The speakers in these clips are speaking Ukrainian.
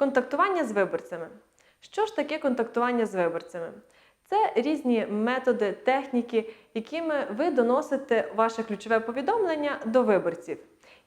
Контактування з виборцями. Що ж таке контактування з виборцями? Це різні методи, техніки, якими ви доносите ваше ключове повідомлення до виборців.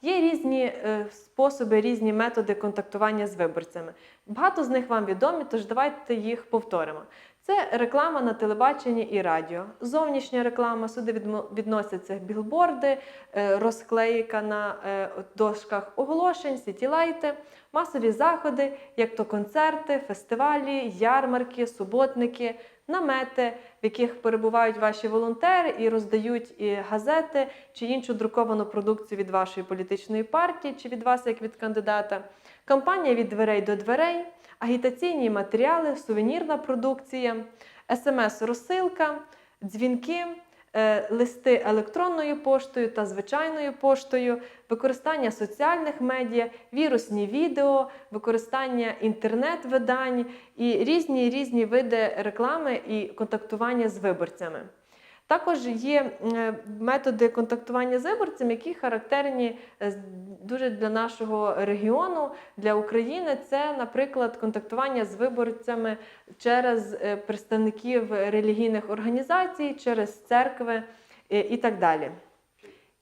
Є різні е, способи, різні методи контактування з виборцями. Багато з них вам відомі, тож давайте їх повторимо. Це реклама на телебаченні і радіо, зовнішня реклама, сюди відносяться білборди, е, розклейка на е, дошках оголошень, сітілайти, масові заходи, як то концерти, фестивалі, ярмарки, суботники, намети, в яких перебувають ваші волонтери і роздають і газети чи іншу друковану продукцію від вашої політичної партії чи від вас як від кандидата, кампанія від дверей до дверей, агітаційні матеріали, сувенірна продукція, смс-розсилка, дзвінки. Е, Листи електронною поштою та звичайною поштою, використання соціальних медіа, вірусні відео, використання інтернет-видань і різні різні види реклами і контактування з виборцями. Також є е, методи контактування з виборцями, які характерні е, дуже для нашого регіону, для України. Це, наприклад, контактування з виборцями через е, представників релігійних організацій, через церкви і так далі.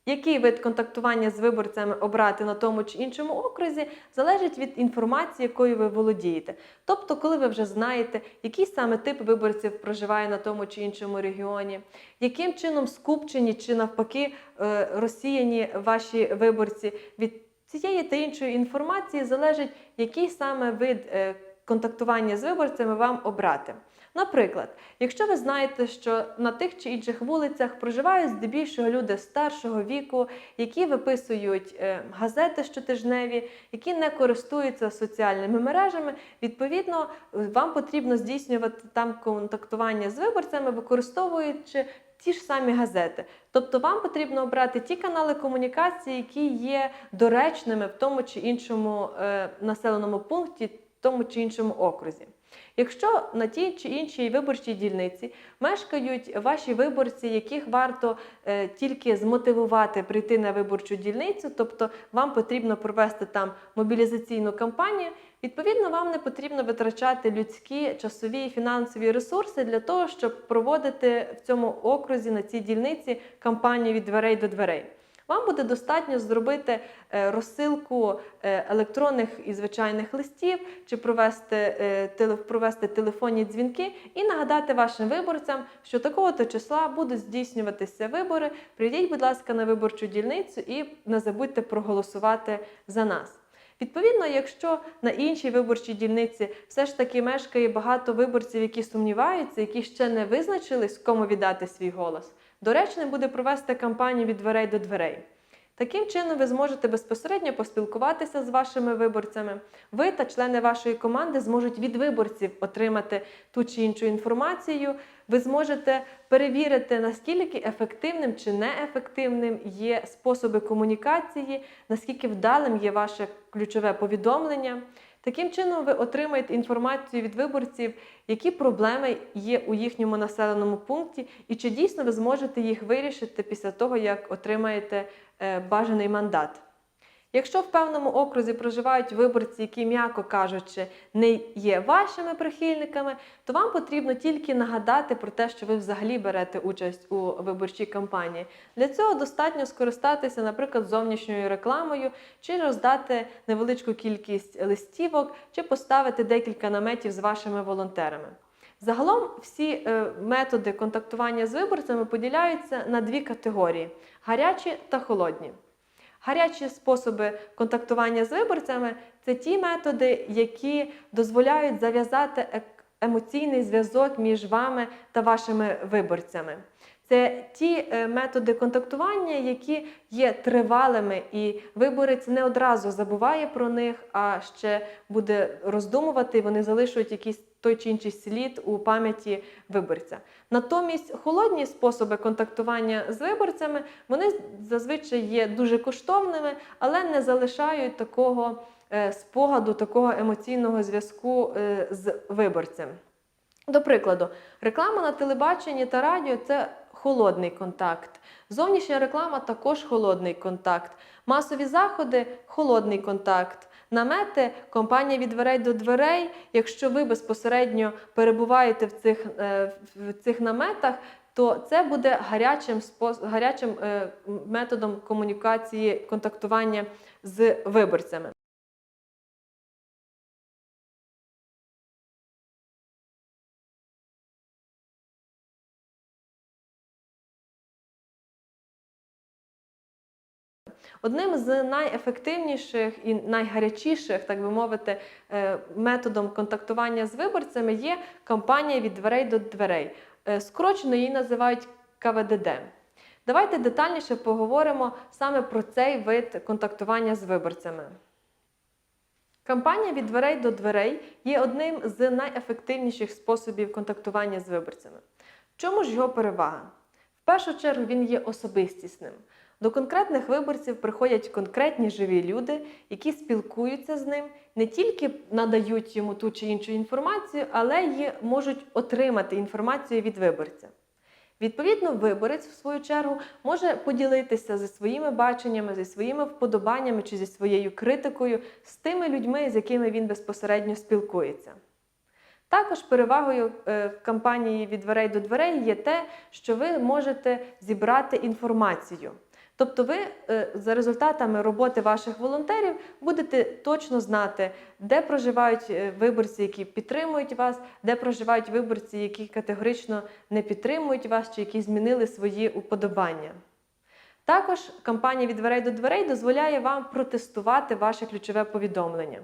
Який вид контактування з виборцями обрати на тому чи іншому окрузі, залежить від інформації, якою ви володієте. Тобто, коли ви вже знаєте, який саме тип виборців проживає на тому чи іншому регіоні, яким чином скупчені чи навпаки е, розсіяні ваші виборці від цієї та іншої інформації залежить, який саме вид е, контактування з виборцями вам обрати. Наприклад, якщо ви знаєте, що на тих чи інших вулицях проживають здебільшого люди старшого віку, які виписують е, газети щотижневі, які не користуються соціальними мережами, відповідно, е, вам потрібно здійснювати там контактування з виборцями, використовуючи ті ж самі газети. Тобто вам потрібно обрати ті канали комунікації, які є доречними в тому чи іншому е, населеному пункті, в тому чи іншому окрузі. Якщо на тій чи іншій виборчій дільниці мешкають ваші виборці, яких варто е, тільки змотивувати прийти на виборчу дільницю, тобто вам потрібно провести там мобілізаційну кампанію, відповідно, вам не потрібно витрачати людські, часові і фінансові ресурси для того, щоб проводити в цьому окрузі на цій дільниці кампанію від дверей до дверей. Вам буде достатньо зробити е, розсилку е, електронних і звичайних листів, чи е, провести телефонні дзвінки і нагадати вашим виборцям, що такого-то числа будуть здійснюватися вибори. Прийдіть, будь ласка, на виборчу дільницю і не забудьте проголосувати за нас. Відповідно, якщо на іншій виборчій дільниці все ж таки мешкає багато виборців, які сумніваються, які ще не визначились, кому віддати свій голос, доречним буде провести кампанію від дверей до дверей. Таким чином, ви зможете безпосередньо поспілкуватися з вашими виборцями. Ви та члени вашої команди зможуть від виборців отримати ту чи іншу інформацію. Ви зможете перевірити, наскільки ефективним чи неефективним є способи комунікації, наскільки вдалим є ваше ключове повідомлення. Таким чином, ви отримаєте інформацію від виборців, які проблеми є у їхньому населеному пункті, і чи дійсно ви зможете їх вирішити після того, як отримаєте е, бажаний мандат. Якщо в певному окрузі проживають виборці, які, м'яко кажучи, не є вашими прихильниками, то вам потрібно тільки нагадати про те, що ви взагалі берете участь у виборчій кампанії. Для цього достатньо скористатися, наприклад, зовнішньою рекламою, чи роздати невеличку кількість листівок, чи поставити декілька наметів з вашими волонтерами. Загалом всі е, методи контактування з виборцями поділяються на дві категорії: гарячі та холодні. Гарячі способи контактування з виборцями це ті методи, які дозволяють зав'язати емоційний зв'язок між вами та вашими виборцями. Це ті е, методи контактування, які є тривалими, і виборець не одразу забуває про них, а ще буде роздумувати, вони залишують якийсь той чи інший слід у пам'яті виборця. Натомість холодні способи контактування з виборцями вони зазвичай є дуже коштовними, але не залишають такого е, спогаду, такого емоційного зв'язку е, з виборцем. До прикладу, реклама на телебаченні та радіо це холодний контакт. Зовнішня реклама також холодний контакт. Масові заходи холодний контакт. Намети компанія від дверей до дверей. Якщо ви безпосередньо перебуваєте в цих, е, в цих наметах, то це буде гарячим, гарячим е, методом комунікації, контактування з виборцями. Одним з найефективніших і найгарячіших, так би мовити, е, методом контактування з виборцями є кампанія від дверей до дверей. Е, Скорочено її називають КВДД. Давайте детальніше поговоримо саме про цей вид контактування з виборцями. Кампанія від дверей до дверей є одним з найефективніших способів контактування з виборцями. В чому ж його перевага? В першу чергу він є особистісним. До конкретних виборців приходять конкретні живі люди, які спілкуються з ним, не тільки надають йому ту чи іншу інформацію, але й можуть отримати інформацію від виборця. Відповідно, виборець, в свою чергу, може поділитися зі своїми баченнями, зі своїми вподобаннями чи зі своєю критикою з тими людьми, з якими він безпосередньо спілкується. Також перевагою е, кампанії від дверей до дверей є те, що ви можете зібрати інформацію. Тобто, ви е, за результатами роботи ваших волонтерів будете точно знати, де проживають е, виборці, які підтримують вас, де проживають виборці, які категорично не підтримують вас, чи які змінили свої уподобання. Також кампанія від дверей до дверей дозволяє вам протестувати ваше ключове повідомлення.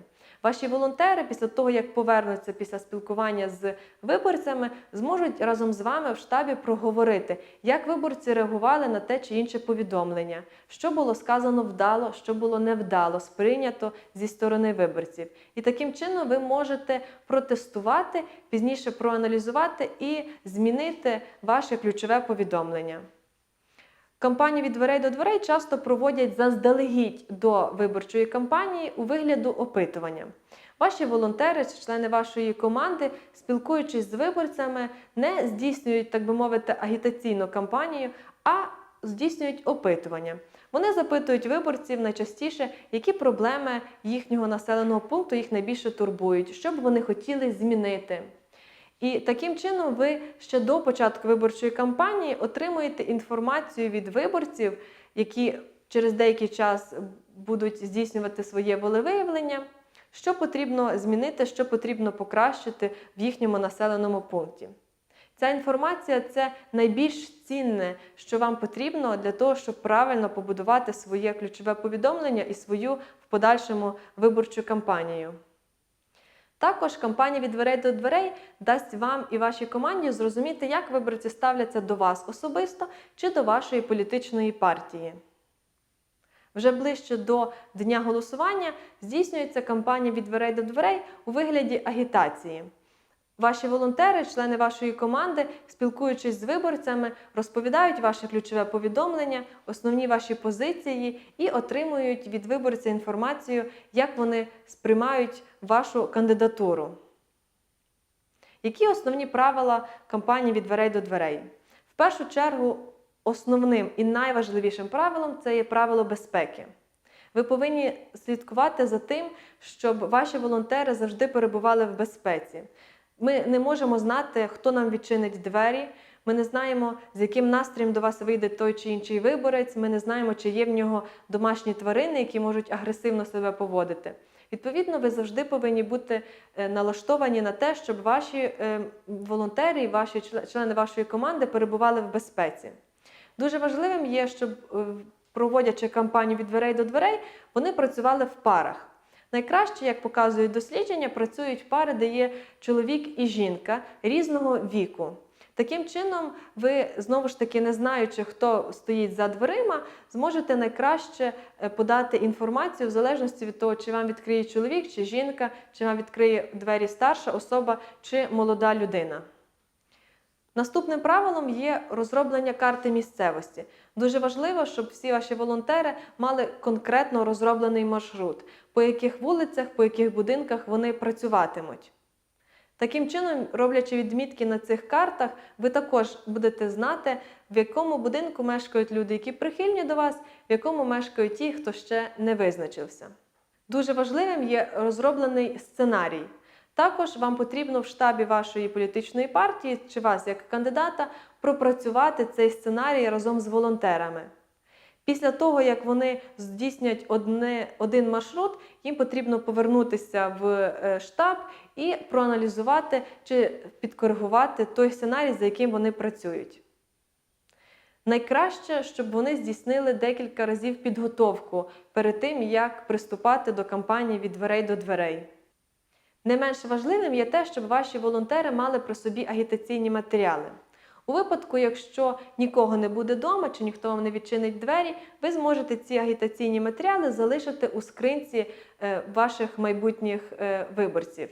Ваші волонтери, після того, як повернуться після спілкування з виборцями, зможуть разом з вами в штабі проговорити, як виборці реагували на те чи інше повідомлення, що було сказано вдало, що було невдало, сприйнято зі сторони виборців. І таким чином ви можете протестувати, пізніше проаналізувати і змінити ваше ключове повідомлення. Кампанію від дверей до дверей часто проводять заздалегідь до виборчої кампанії у вигляду опитування. Ваші волонтери чи члени вашої команди, спілкуючись з виборцями, не здійснюють, так би мовити, агітаційну кампанію, а здійснюють опитування. Вони запитують виборців найчастіше, які проблеми їхнього населеного пункту їх найбільше турбують, що б вони хотіли змінити. І таким чином ви ще до початку виборчої кампанії отримуєте інформацію від виборців, які через деякий час будуть здійснювати своє волевиявлення, що потрібно змінити, що потрібно покращити в їхньому населеному пункті. Ця інформація це найбільш цінне, що вам потрібно для того, щоб правильно побудувати своє ключове повідомлення і свою в подальшому виборчу кампанію. Також кампанія від дверей до дверей дасть вам і вашій команді зрозуміти, як виборці ставляться до вас особисто чи до вашої політичної партії. Вже ближче до дня голосування здійснюється кампанія від дверей до дверей у вигляді агітації. Ваші волонтери, члени вашої команди, спілкуючись з виборцями, розповідають ваше ключове повідомлення, основні ваші позиції і отримують від виборця інформацію, як вони сприймають вашу кандидатуру. Які основні правила кампанії від дверей до дверей? В першу чергу, основним і найважливішим правилом це є правило безпеки. Ви повинні слідкувати за тим, щоб ваші волонтери завжди перебували в безпеці. Ми не можемо знати, хто нам відчинить двері. Ми не знаємо, з яким настроєм до вас вийде той чи інший виборець. Ми не знаємо, чи є в нього домашні тварини, які можуть агресивно себе поводити. Відповідно, ви завжди повинні бути е, налаштовані на те, щоб ваші е, волонтери і ваші члени вашої команди перебували в безпеці. Дуже важливим є, щоб е, проводячи кампанію від дверей до дверей, вони працювали в парах. Найкраще, як показують дослідження, працюють пари, де є чоловік і жінка різного віку. Таким чином, ви знову ж таки, не знаючи, хто стоїть за дверима, зможете найкраще е, подати інформацію в залежності від того, чи вам відкриє чоловік, чи жінка, чи вам відкриє двері старша особа чи молода людина. Наступним правилом є розроблення карти місцевості. Дуже важливо, щоб всі ваші волонтери мали конкретно розроблений маршрут, по яких вулицях, по яких будинках вони працюватимуть. Таким чином, роблячи відмітки на цих картах, ви також будете знати, в якому будинку мешкають люди, які прихильні до вас, в якому мешкають ті, хто ще не визначився. Дуже важливим є розроблений сценарій. Також вам потрібно в штабі вашої політичної партії чи вас як кандидата пропрацювати цей сценарій разом з волонтерами. Після того, як вони здійснять одне, один маршрут, їм потрібно повернутися в е, штаб і проаналізувати чи підкоригувати той сценарій, за яким вони працюють. Найкраще, щоб вони здійснили декілька разів підготовку перед тим, як приступати до кампанії від дверей до дверей. Не менш важливим є те, щоб ваші волонтери мали при собі агітаційні матеріали. У випадку, якщо нікого не буде вдома чи ніхто вам не відчинить двері, ви зможете ці агітаційні матеріали залишити у скринці е, ваших майбутніх е, виборців.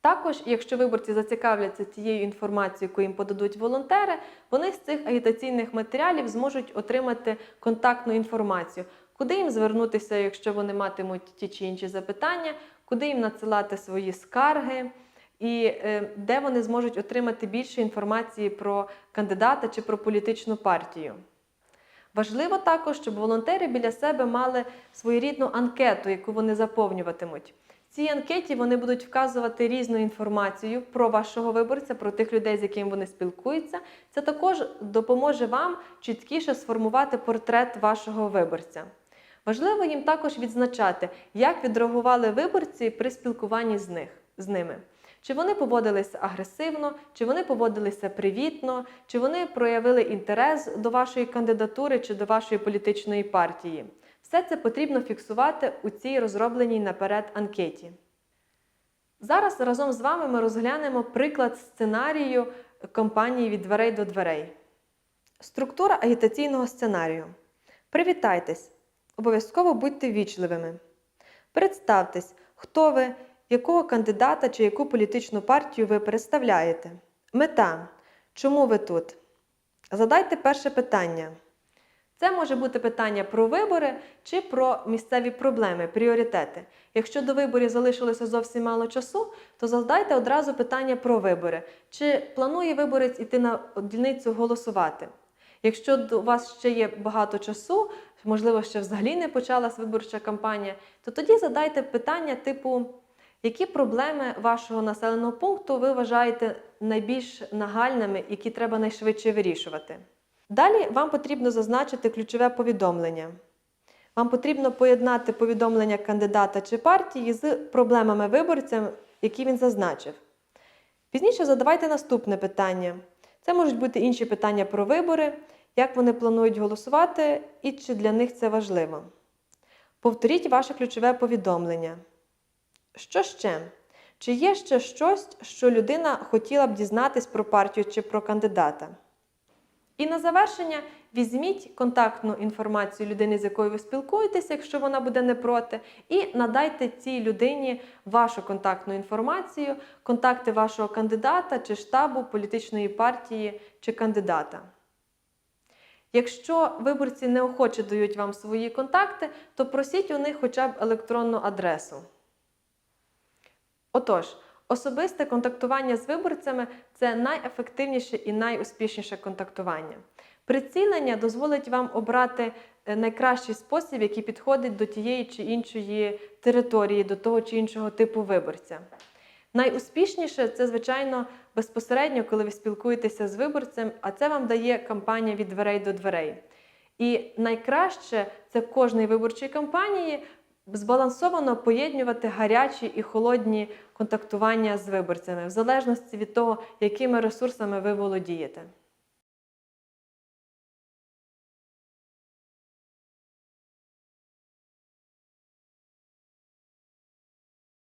Також, якщо виборці зацікавляться тією інформацією, яку їм подадуть волонтери, вони з цих агітаційних матеріалів зможуть отримати контактну інформацію, куди їм звернутися, якщо вони матимуть ті чи інші запитання, куди їм надсилати свої скарги, і е, де вони зможуть отримати більше інформації про кандидата чи про політичну партію. Важливо також, щоб волонтери біля себе мали своєрідну анкету, яку вони заповнюватимуть. В цій анкеті вони будуть вказувати різну інформацію про вашого виборця, про тих людей, з якими вони спілкуються. Це також допоможе вам чіткіше сформувати портрет вашого виборця. Важливо їм також відзначати, як відреагували виборці при спілкуванні з, них, з ними. Чи вони поводилися агресивно, чи вони поводилися привітно, чи вони проявили інтерес до вашої кандидатури чи до вашої політичної партії. Все це потрібно фіксувати у цій розробленій наперед анкеті. Зараз разом з вами ми розглянемо приклад сценарію кампанії від дверей до дверей. Структура агітаційного сценарію. Привітайтесь! Обов'язково будьте вічливими. Представтесь, хто ви, якого кандидата чи яку політичну партію ви представляєте. Мета. Чому ви тут? Задайте перше питання. Це може бути питання про вибори чи про місцеві проблеми, пріоритети. Якщо до виборів залишилося зовсім мало часу, то задайте одразу питання про вибори. Чи планує виборець іти на дільницю голосувати? Якщо у вас ще є багато часу, можливо, ще взагалі не почалась виборча кампанія, то тоді задайте питання типу, які проблеми вашого населеного пункту ви вважаєте найбільш нагальними, які треба найшвидше вирішувати. Далі вам потрібно зазначити ключове повідомлення. Вам потрібно поєднати повідомлення кандидата чи партії з проблемами виборця, які він зазначив. Пізніше задавайте наступне питання. Це можуть бути інші питання про вибори, як вони планують голосувати і чи для них це важливо. Повторіть ваше ключове повідомлення. Що ще? Чи є ще щось, що людина хотіла б дізнатись про партію чи про кандидата? І на завершення візьміть контактну інформацію людини, з якою ви спілкуєтеся, якщо вона буде не проти, і надайте цій людині вашу контактну інформацію, контакти вашого кандидата чи штабу політичної партії чи кандидата. Якщо виборці неохоче дають вам свої контакти, то просіть у них хоча б електронну адресу. Отож, особисте контактування з виборцями це найефективніше і найуспішніше контактування. Прицілення дозволить вам обрати е, найкращий спосіб, який підходить до тієї чи іншої території, до того чи іншого типу виборця. Найуспішніше це, звичайно, безпосередньо, коли ви спілкуєтеся з виборцем, а це вам дає кампанія від дверей до дверей. І найкраще це в кожній виборчій кампанії збалансовано поєднувати гарячі і холодні контактування з виборцями, в залежності від того, якими ресурсами ви володієте.